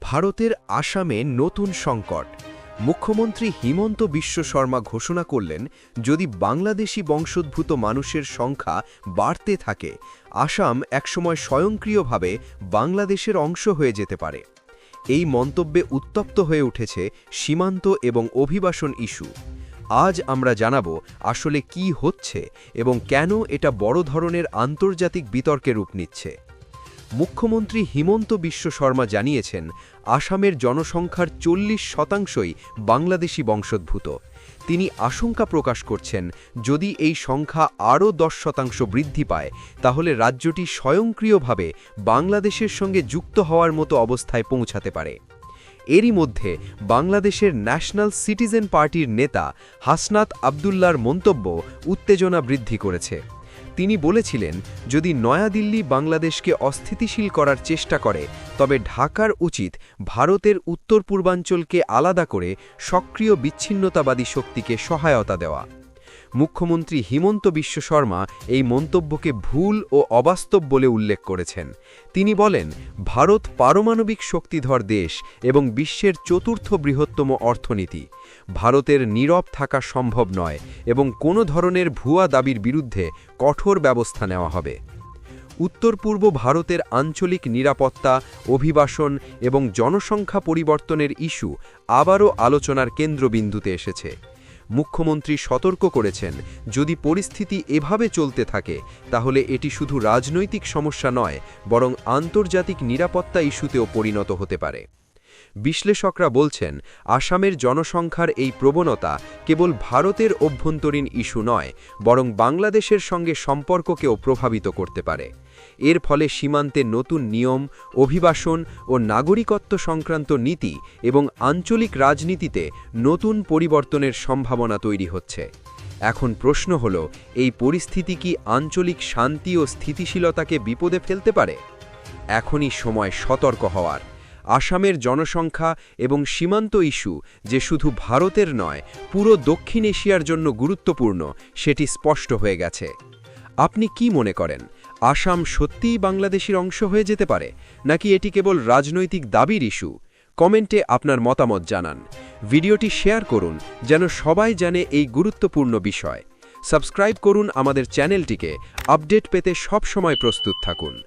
ভারতের আসামে নতুন সংকট। মুখ্যমন্ত্রী হিমন্ত বিশ্ব শর্মা ঘোষণা করলেন, যদি বাংলাদেশি বংশোদ্ভূত মানুষের সংখ্যা বাড়তে থাকে, আসাম একসময় স্বয়ংক্রিয়ভাবে বাংলাদেশের অংশ হয়ে যেতে পারে। এই মন্তব্যে উত্তপ্ত হয়ে উঠেছে সীমান্ত এবং অভিবাসন ইস্যু। আজ আমরা জানাব আসলে কি হচ্ছে এবং কেন এটা বড় ধরনের আন্তর্জাতিক বিতর্কে রূপ নিচ্ছে। মুখ্যমন্ত্রী হিমন্ত বিশ্ব শর্মা জানিয়েছেন, আসামের জনসংখ্যার চল্লিশ শতাংশই বাংলাদেশি বংশোদ্ভূত। তিনি আশঙ্কা প্রকাশ করছেন, যদি এই সংখ্যা আরও দশ শতাংশ বৃদ্ধি পায়, তাহলে রাজ্যটি স্বয়ংক্রিয়ভাবে বাংলাদেশের সঙ্গে যুক্ত হওয়ার মতো অবস্থায় পৌঁছাতে পারে। এরই মধ্যে বাংলাদেশের ন্যাশনাল সিটিজেন পার্টির নেতা হাসনাত আবদুল্লার মন্তব্য উত্তেজনা বৃদ্ধি করেছে। তিনি বলেছিলেন, যদি নয়াদিল্লি বাংলাদেশকে অস্থিতিশীল করার চেষ্টা করে, তবে ঢাকার উচিত ভারতের উত্তর পূর্বাঞ্চলকে আলাদা করে সক্রিয় বিচ্ছিন্নতাবাদী শক্তিকে সহায়তা দেওয়া। মুখ্যমন্ত্রী হিমন্ত বিশ্ব শর্মা এই মন্তব্যকে ভুল ও অবাস্তব বলে উল্লেখ করেছেন। তিনি বলেন, ভারত পারমাণবিক শক্তিধর দেশ এবং বিশ্বের চতুর্থ বৃহত্তম অর্থনীতি। ভারতের নীরব থাকা সম্ভব নয় এবং কোনো ধরনের ভুয়া দাবির বিরুদ্ধে কঠোর ব্যবস্থা নেওয়া হবে। উত্তর পূর্ব ভারতের আঞ্চলিক নিরাপত্তা, অভিবাসন এবং জনসংখ্যা পরিবর্তনের ইস্যু আবারও আলোচনার কেন্দ্রবিন্দুতে এসেছে। মুখ্যমন্ত্রী সতর্ক করেছেন, যদি পরিস্থিতি এভাবে চলতে থাকে, তাহলে এটি শুধু রাজনৈতিক সমস্যা নয়, বরং আন্তর্জাতিক নিরাপত্তা ইস্যুতেও পরিণত হতে পারে। বিশ্লেষকরা বলছেন, আসামের জনসংখ্যার এই প্রবণতা কেবল ভারতের অভ্যন্তরীণ ইস্যু নয়, বরং বাংলাদেশের সঙ্গে সম্পর্ককেও প্রভাবিত করতে পারে। এর ফলে সীমান্তে নতুন নিয়ম, অভিবাসন ও নাগরিকত্ব সংক্রান্ত নীতি এবং আঞ্চলিক রাজনীতিতে নতুন পরিবর্তনের সম্ভাবনা তৈরি হচ্ছে। এখন প্রশ্ন হল, এই পরিস্থিতি কি আঞ্চলিক শান্তি ও স্থিতিশীলতাকে বিপদে ফেলতে পারে? এখনই সময় সতর্ক হওয়ার। আসামের জনসংখ্যা এবং সীমান্ত ইস্যু যে শুধু ভারতের নয়, পুরো দক্ষিণ এশিয়ার জন্য গুরুত্বপূর্ণ, সেটি স্পষ্ট হয়ে গেছে। আপনি কি মনে করেন, আসাম সত্যিই বাংলাদেশের অংশ হয়ে যেতে পারে, নাকি এটি কেবল রাজনৈতিক দাবির ইস্যু? কমেন্টে আপনার মতামত জানান। ভিডিওটি শেয়ার করুন, যেন সবাই জানে এই গুরুত্বপূর্ণ বিষয়। সাবস্ক্রাইব করুন আমাদের চ্যানেলটিকে, আপডেট পেতে সব সময় প্রস্তুত থাকুন।